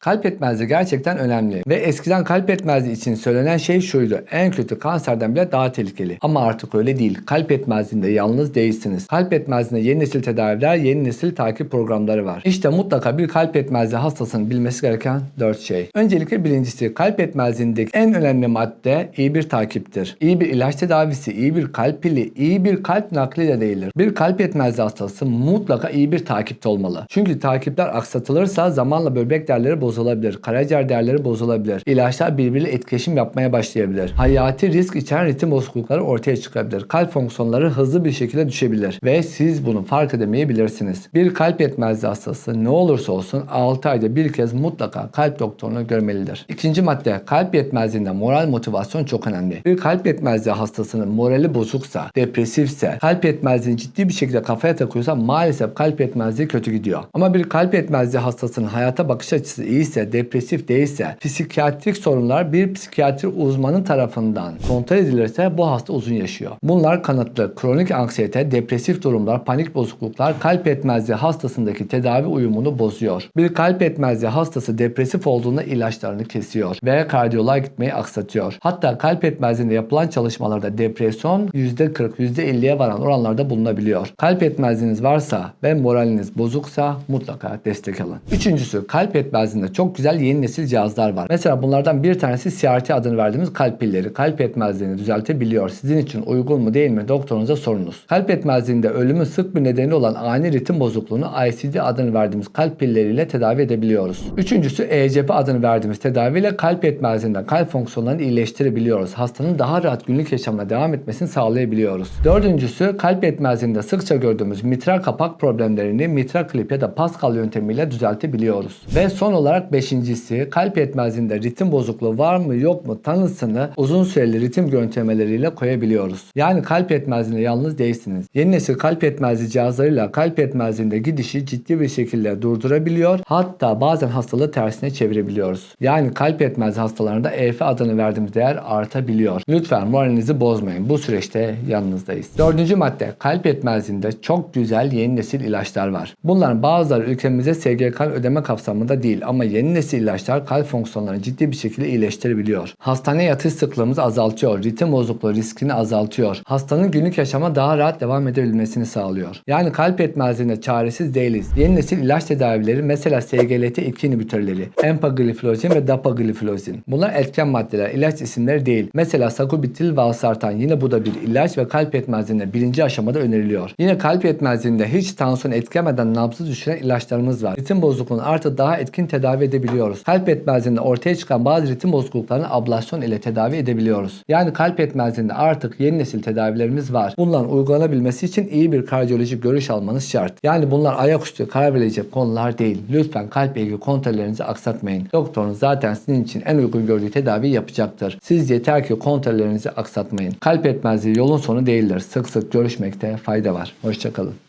Kalp yetmezliği gerçekten önemli ve eskiden kalp yetmezliği için söylenen şey şuydu. En kötü kanserden bile daha tehlikeli. Ama artık öyle değil. Kalp yetmezliğinde yalnız değilsiniz. Kalp yetmezliğinde yeni nesil tedaviler, yeni nesil takip programları var. İşte mutlaka bir kalp yetmezliği hastasının bilmesi gereken 4 şey. Öncelikle birincisi kalp yetmezliğindeki en önemli madde iyi bir takiptir. İyi bir ilaç tedavisi, iyi bir kalp pili, iyi bir kalp nakli de değildir. Bir kalp yetmezliği hastası mutlaka iyi bir takipte olmalı. Çünkü takipler aksatılırsa zamanla böbrek değerleri bozulabilir. Karaciğer değerleri bozulabilir. İlaçlar birbiriyle etkileşim yapmaya başlayabilir. Hayati risk içeren ritim bozuklukları ortaya çıkabilir. Kalp fonksiyonları hızlı bir şekilde düşebilir. Ve siz bunu fark edemeyebilirsiniz. Bir kalp yetmezliği hastası ne olursa olsun 6 ayda bir kez mutlaka kalp doktorunu görmelidir. İkinci madde kalp yetmezliğinde moral motivasyon çok önemli. Bir kalp yetmezliği hastasının morali bozuksa, depresifse, kalp yetmezliğini ciddi bir şekilde kafaya takıyorsa maalesef kalp yetmezliği kötü gidiyor. Ama bir kalp yetmezliği hastasının hayata bakış açısı iyiyse, depresif değilse, psikiyatrik sorunlar bir psikiyatri uzmanın tarafından kontrol edilirse bu hasta uzun yaşıyor. Bunlar kanıtlı. Kronik anksiyete, depresif durumlar, panik bozukluklar kalp yetmezliği hastasındaki tedavi uyumunu bozuyor. Bir kalp yetmezliği hastası depresif olduğunda ilaçlarını kesiyor ve kardiyoloğa gitmeyi aksatıyor. Hatta kalp yetmezliğinde yapılan çalışmalarda depresyon %40, %50'ye varan oranlarda bulunabiliyor. Kalp yetmezliğiniz varsa ve moraliniz bozuksa mutlaka destek alın. Üçüncüsü kalp yetmezliğinde çok güzel yeni nesil cihazlar var. Mesela bunlardan bir tanesi CRT adını verdiğimiz kalp pilleri. Kalp yetmezliğini düzeltebiliyor. Sizin için uygun mu değil mi doktorunuza sorunuz. Kalp yetmezliğinde ölümün sık bir nedeni olan ani ritim bozukluğunu ICD adını verdiğimiz kalp pilleriyle tedavi edebiliyoruz. Üçüncüsü ECP adını verdiğimiz tedaviyle kalp yetmezliğinden kalp fonksiyonlarını iyileştirebiliyoruz. Hastanın daha rahat günlük yaşamına devam etmesini sağlayabiliyoruz. Dördüncüsü kalp yetmezliğinde sıkça gördüğümüz mitral kapak problemlerini mitral klip ya da Pascal yöntemiyle düzeltebiliyoruz. Ve son olarak beşincisi kalp yetmezliğinde ritim bozukluğu var mı yok mu tanısını uzun süreli ritim görüntülemeleriyle koyabiliyoruz. Yani kalp yetmezliğinde yalnız değilsiniz. Yeni nesil kalp yetmezliği cihazlarıyla kalp yetmezliğinde gidişi ciddi bir şekilde durdurabiliyor. Hatta bazen hastalığı tersine çevirebiliyoruz. Yani kalp yetmezliği hastalarında EF adını verdiğimiz değer artabiliyor. Lütfen moralinizi bozmayın. Bu süreçte yanınızdayız. Dördüncü madde kalp yetmezliğinde çok güzel yeni nesil ilaçlar var. Bunların bazıları ülkemizde SGK ödeme kapsamında değil ama yeni nesil ilaçlar kalp fonksiyonlarını ciddi bir şekilde iyileştirebiliyor. Hastaneye yatış sıklığımızı azaltıyor. Ritim bozukluğu riskini azaltıyor. Hastanın günlük yaşama daha rahat devam edebilmesini sağlıyor. Yani kalp yetmezliğinde çaresiz değiliz. Yeni nesil ilaç tedavileri mesela SGLT2 inhibitörleri, empagliflozin ve dapagliflozin. Bunlar etken maddeler, ilaç isimleri değil. Mesela sakubitril valsartan yine bu da bir ilaç ve kalp yetmezliğinde birinci aşamada öneriliyor. Yine kalp yetmezliğinde hiç tansiyon etkilemeden nabzı düşüren ilaçlarımız var. Ritim bozukluğunu artık daha etkin tedavi edebiliyoruz. Kalp yetmezliğinde ortaya çıkan bazı ritim bozukluklarını ablasyon ile tedavi edebiliyoruz. Yani kalp yetmezliğinde artık yeni nesil tedavilerimiz var. Bunların uygulanabilmesi için iyi bir kardiyolojik görüş almanız şart. Yani bunlar ayaküstü karar verilecek konular değil. Lütfen kalp ilgili kontrollerinizi aksatmayın. Doktorunuz zaten sizin için en uygun gördüğü tedaviyi yapacaktır. Siz yeter ki kontrollerinizi aksatmayın. Kalp yetmezliği yolun sonu değildir. Sık sık görüşmekte fayda var. Hoşçakalın.